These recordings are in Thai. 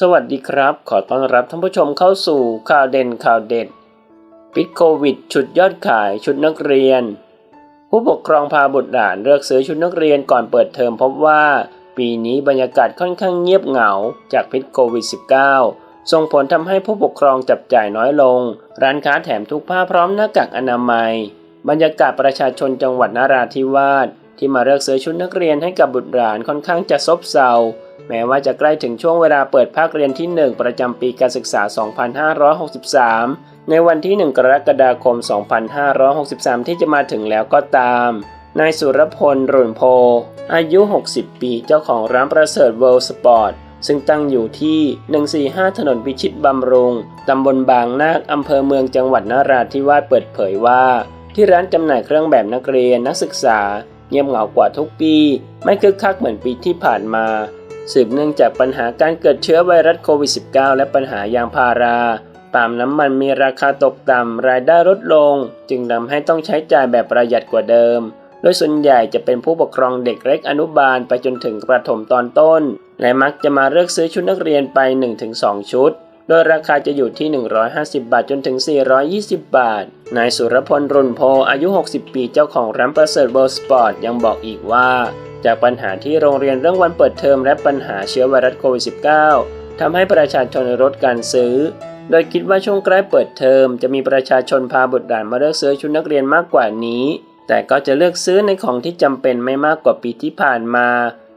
สวัสดีครับ ขอต้อนรับท่านผู้ชมเข้าสู่ข่าวเด่นข่าวเด็ดปิดโควิด ชุดยอดขายชุดนักเรียน ผู้ปกครองพาบุตรหลานเลือกซื้อชุดนักเรียนก่อนเปิดเทอมพบว่า ปีนี้บรรยากาศค่อนข้างเงียบเหงาจากพิษโควิด -19 ส่งผลทำให้ผู้ปกครองจับจ่ายน้อยลง ร้านค้าแถมทุกผ้าพร้อมหน้ากากอนามัย บรรยากาศประชาชนจังหวัดนราธิวาสที่มาเลือกซื้อชุดนักเรียนให้กับบุตรหลานค่อนข้างจะซบเซา แม้ว่าจะใกล้ถึงช่วงเวลาเปิดภาคเรียนที่ 1 ประจำปีการศึกษา 2563 ในวันที่ 1 กรกฎาคม 2563 ที่จะมาถึงแล้วก็ตาม นายสุรพล รุ่นโพ อายุ 60 ปี เจ้าของร้านประเสริฐเวิลด์สปอร์ต ซึ่งตั้งอยู่ที่ 145 ถนนพิชิตบำรุง ตำบลบางนาคอำเภอเมืองจังหวัดนราธิวาสเปิดเผยว่า ที่ร้านจำหน่ายเครื่องแบบนักเรียนนักศึกษา เงียบเหงากว่าทุกปี ไม่คึกคักเหมือนปีที่ผ่านมา สืบเนื่องจากปัญหาการเกิดเชื้อไวรัสโควิด -19 และปัญหายางพาราปาล์มน้ำมันมีราคาตกต่ำรายได้ลดลง จึงทำให้ต้องใช้จ่ายแบบประหยัดกว่าเดิม โดยส่วนใหญ่จะเป็นผู้ปกครองเด็กเล็กอนุบาลไปจนถึงประถมตอนต้น และมักจะมาเลือกซื้อชุดนักเรียนไป 1-2 ชุด โดยราคาจะอยู่ที่ 150 บาทจนถึง 420 บาท นายสุรพลรุ่นโพอายุ 60 ปีเจ้าของร้านประเสริฐเบลสปอร์ตยังบอกอีกว่า จากปัญหาที่โรงเรียนเรื่องวันเปิดเทอมและปัญหาเชื้อไวรัสโควิด -19 ทำให้ประชาชนลดการซื้อ โดยคิดว่าช่วงใกล้เปิดเทอมจะมีประชาชนพาบุตรหลานมาเลือกซื้อชุดนักเรียนมากกว่านี้ แต่ก็จะเลือกซื้อในของที่จำเป็นไม่มากกว่าปีที่ผ่านมา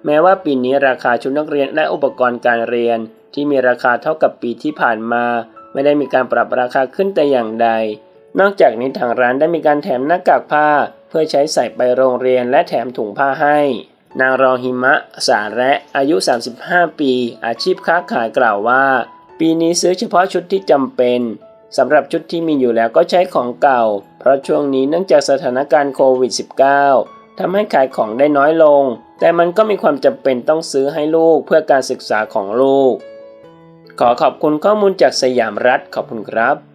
แม้ว่าปีนี้ราคาชุดนักเรียนและอุปกรณ์การเรียน ที่มีราคาเท่ากับปีที่ผ่านมา ไม่ได้มีการปรับราคาขึ้นแต่อย่างใด นอกจากนี้ทางร้านได้มีการแถมหน้ากากผ้า เพื่อใช้ใส่ไปโรงเรียนและแถมถุงผ้าให้ นางรองหิมะสาระอายุ 35 ปี อาชีพค้าขายกล่าวว่า ปีนี้ซื้อเฉพาะชุดที่จำเป็นสำหรับชุดที่มีอยู่แล้วก็ใช้ของเก่า เพราะช่วงนี้เนื่องจากสถานการณ์โควิด -19 ทำให้ขายของได้น้อยลง แต่มันก็มีความจำเป็นต้องซื้อให้ลูกเพื่อการศึกษาของลูก ขอขอบคุณข้อมูลจากสยามรัฐขอบคุณครับ